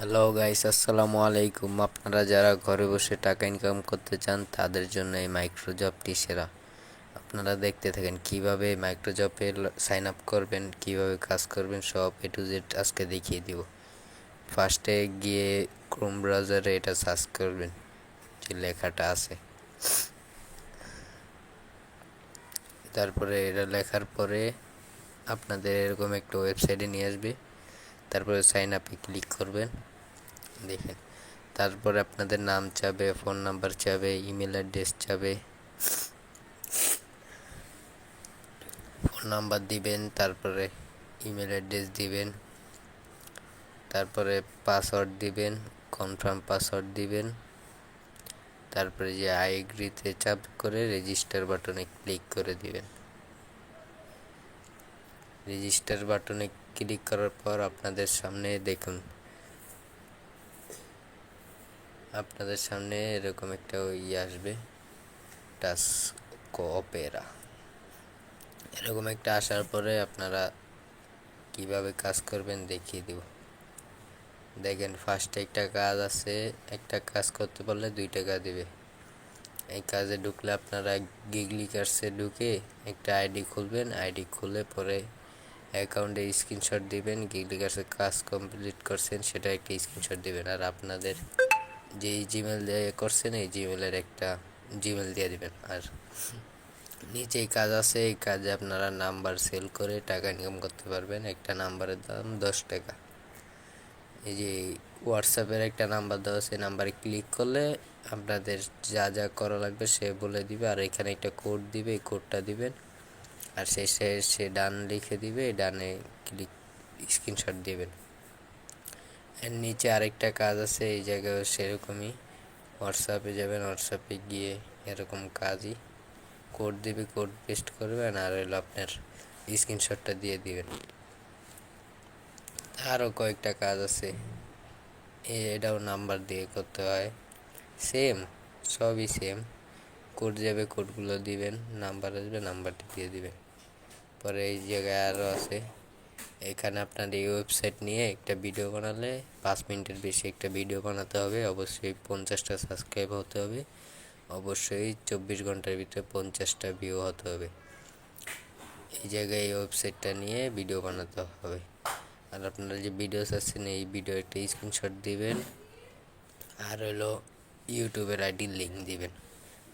Hello guys আসসালামু আলাইকুম। আপনারা যারা ঘরে বসে টাকা ইনকাম করতে চান, তাদের জন্য এই মাইক্রো জবটি সেরা। আপনারা দেখতে থাকেন কীভাবে মাইক্রো জবে সাইন আপ করবেন, কীভাবে কাজ করবেন, সব এ টু জেড আজকে দেখিয়ে দিব। ফার্স্টে গিয়ে ক্রোম ব্রাউজারে এটা সার্চ করবেন, যে লেখাটা আছে। তারপরে এটা লেখার পরে আপনাদের এরকম একটা ওয়েবসাইটে নিয়ে আসবে। তারপরে সাইন আপে ক্লিক করবেন। দেখেন। তারপরে আপনাদের নাম চাবে, ফোন নাম্বার চাবে, ইমেল অ্যাড্রেস চাবে। ফোন নাম্বার দিবেন, তারপরে ইমেল অ্যাড্রেস দিবেন। তারপরে পাসওয়ার্ড দিবেন, কনফার্ম পাসওয়ার্ড দিবেন। তারপরে যে আই চাপ করে রেজিস্টার বাটনে ক্লিক করে দিবেন। রেজিস্টার বাটনে ক্লিক করার পর আপনাদের সামনে দেখুন আপনাদের সামনে এরকম একটা ইয়ে আসবে টাস কোঅপেরা এরকম একটা আসার পরে আপনারা কীভাবে কাজ করবেন দেখিয়ে দিব। দেখেন ফার্স্টে একটা কাজ আছে, একটা কাজ করতে পারলে দুই টাকা দেবে। এই কাজে ঢুকলে আপনারা গিগলি কার্সে ঢুকে একটা আইডি খুলবেন। আইডি খুলে পরে অ্যাকাউন্টে স্ক্রিনশট দিবেন গিগলি কার্সে কাজ কমপ্লিট করছেন, সেটা একটা স্ক্রিনশট দিবেন। আর আপনাদের যে জিমেল দিয়ে করছেন, এই জিমেলের একটা জিমেল দিয়ে দিবেন। আর নিচেই কাজ আছে, এই কাজে আপনারা নাম্বার সেল করে টাকা ইনকাম করতে পারবেন। একটা নাম্বারের দাম দশ টাকা। এই যে হোয়াটসঅ্যাপের একটা নাম্বার দেওয়া সেই নাম্বারে ক্লিক করলে আপনাদের যা যা করা লাগবে সে বলে দিবে। আর এখানে একটা কোড দিবে, এই কোডটা দিবেন। আর সে সে ডান লিখে দিবে ডানে ক্লিক, স্ক্রিনশট দিবেন। এর নিচে আরেকটা কাজ আছে, এই জায়গায় সেরকমই। হোয়াটসঅ্যাপে যাবেন হোয়াটসঅ্যাপে গিয়ে এরকম কাজই। কোড দিবে, কোড পেস্ট করবেন আর হলো আপনার স্ক্রিনশটটা দিয়ে দিবেন। আরও কয়েকটা কাজ আছে। এটাও নাম্বার দিয়ে করতে হয়। সেম সবই সেম কোড যাবে, কোডগুলো দিবেন, নাম্বার আসবে, নাম্বারটি দিয়ে দিবেন। পরে এই জায়গায় আরও আছে। এখানে আপনার এই ওয়েবসাইট নিয়ে একটা ভিডিও বানালে পাঁচ মিনিটের বেশি একটা ভিডিও বানাতে হবে। অবশ্যই পঞ্চাশটা সাবস্ক্রাইব হতে হবে। অবশ্যই চব্বিশ ঘণ্টার ভিতরে পঞ্চাশটা ভিউ হতে হবে। এই জায়গায় এই ওয়েবসাইটটা নিয়ে ভিডিও বানাতে হবে। আর আপনারা যে ভিডিও চাচ্ছেন এই ভিডিও একটা স্ক্রিনশট দিবেন। আর হলো ইউটিউবের আইডি লিঙ্ক দিবেন।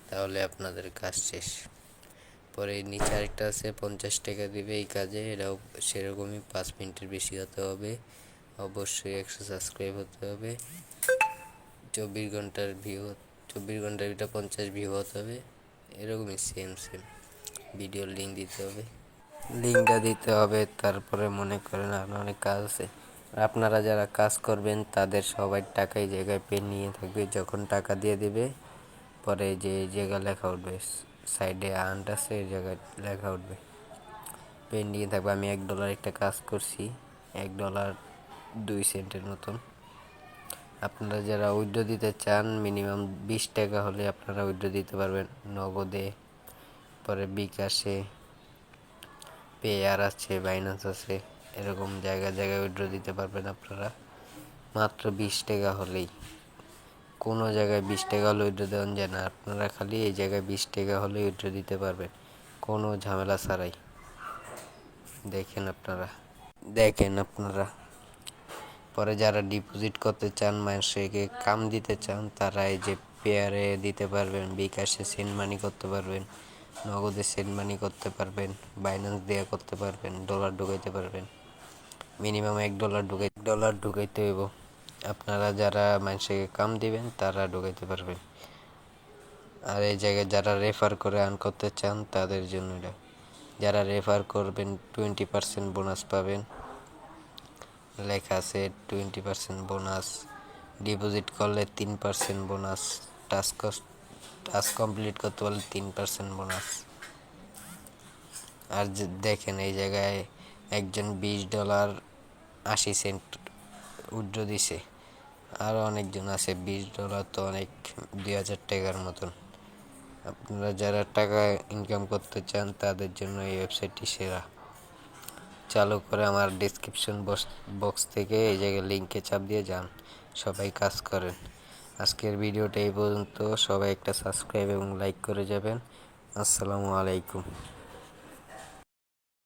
তাহলে আপনাদের কাজ শেষ। পরে নিচে আরেকটা আছে, পঞ্চাশ টাকা দিবে এই কাজে, এটাও সেরকমই পাঁচ মিনিটের বেশি হতে হবে। অবশ্যই একশো সাবস্ক্রাইব হতে হবে। চব্বিশ ঘণ্টার ভিউ চব্বিশ ঘণ্টার ভিতরে পঞ্চাশ ভিউ হতে হবে। এরকমই সেম সেম ভিডিও লিঙ্ক দিতে হবে। লিঙ্কটা দিতে হবে, তারপরে মনে করেন আর অনেক কাজ আছে। আপনারা যারা কাজ করবেন, তাদের সবাই টাকা এই জায়গায় পেন নিয়ে থাকবে। যখন টাকা দিয়ে দেবে, পরে যে জায়গা লেখা উঠবে। সাইডে আন্ট আছে, এই জায়গায় লেখা উঠবে। পেন নিয়ে থাকবে আমি এক ডলার একটা কাজ করছি, এক ডলার দুই সেন্টের মতন। আপনারা যারা উইড্রো দিতে চান মিনিমাম বিশ টাকা হলে আপনারা উইড্রো দিতে পারবেন। নগদে, পরে বিকাশে পেয়ার আছে বাইন্যান্স আছে, এরকম জায়গা জায়গায় উইড্রো দিতে পারবেন আপনারা। মাত্র বিশ টাকা হলেই। কোনো জায়গায় বিশ টাকা হলে উইড্রো দেওয়া যায় না। আপনারা খালি এই জায়গায় বিশ টাকা হলে উইড্রো দিতে পারবেন। কোনো ঝামেলা ছাড়াই। দেখেন আপনারা। দেখেন আপনারা। পরে যারা ডিপোজিট করতে চান, মানুষকে কাম দিতে চান, তারা এই যে পেয়ারে দিতে পারবেন, বিকাশে সেন্ড মানি করতে পারবেন, নগদে সেন্ড মানি করতে পারবেন বাইন্যান্স দেওয়া করতে পারবেন ডলার ঢুকাইতে পারবেন। মিনিমাম এক ডলার ঢুকাই ডলার ঢুকাইতে হইব। আপনারা যারা মানুষকে কাম দিবেন, তারা ঢুকাইতে পারবেন। আর এই জায়গায় যারা রেফার করে আর্ন করতে চান, তাদের জন্য এটা। যারা রেফার করবেন টোয়েন্টি পার্সেন্ট বোনাস পাবেন। লেখা আছে টোয়েন্টি পার্সেন্ট বোনাস ডিপোজিট করলে তিন percent bonus task task complete করতে পারলে তিন পার্সেন্ট বোনাস আর দেখেন এই জায়গায় একজন বিশ ডলার আশি সেন্ট উইড্রো দিছে। আরও অনেকজন আছে, বিশ ডলার তো অনেক, দুই হাজার টাকার মতন। আপনারা যারা টাকা ইনকাম করতে চান, তাদের জন্য এই ওয়েবসাইটটি সেরা। চালু করে আমার ডিসক্রিপশন বক্স থেকে এই জায়গায় লিঙ্কে চাপ দিয়ে যান, সবাই কাজ করেন। আজকের ভিডিওটা এই পর্যন্ত, সবাই একটা সাবস্ক্রাইব এবং লাইক করে যাবেন। আসসালামু আলাইকুম।